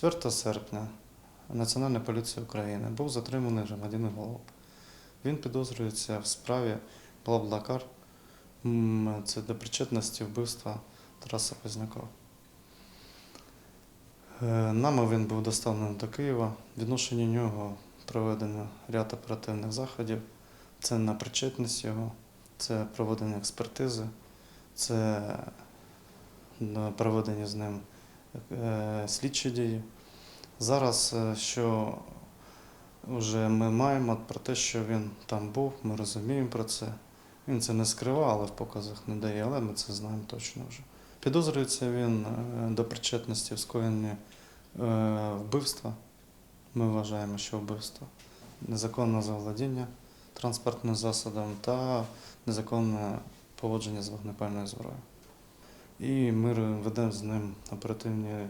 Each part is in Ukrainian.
4 серпня Національна поліція України був затриманий громадянин Голуб. Він підозрюється в справі Блаблакар. Це до причетності вбивства Тараса Познякова. Е, Нами він був доставлений до Києва. Відношенню нього проведено ряд оперативних заходів. Це на причетність його, це проведення експертизи, це е, проведення з ним слідчі дії. Зараз, е, що вже ми маємо про те, що він там був, ми розуміємо про це. Він це не скривав, але в показах не дає, але ми це знаємо точно вже. Підозрюється він е, до причетності в скоєнні е, вбивства. Ми вважаємо, що вбивство, незаконне заволодіння транспортним засобом та незаконне поводження з вогнепальною зброєю. І ми ведемо з ним оперативні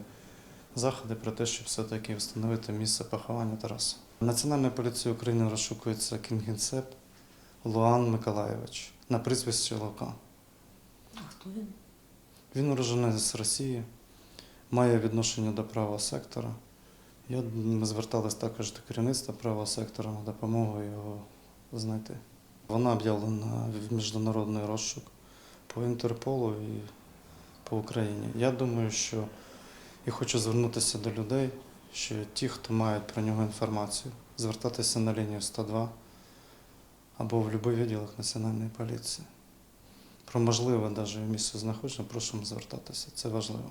заходи про те, щоб все-таки встановити місце поховання Тараса. Національною поліцією України розшукується Кінгінсеп Луан Миколаєвич на прізвище Лука. А хто він? Він уроженець з Росії, має відношення до правого сектора. Я, ми звертались також до керівництва правого сектора на допомогу його знайти. Вона об'явлена в міжнародний розшук по Інтерполу і по Україні. Я думаю, що і хочу звернутися до людей, що ті, хто мають про нього інформацію, звертатися на лінію 102 або в будь-який відділок Національної поліції. Про можливе навіть місце знаходження, прошу звертатися. Це важливо.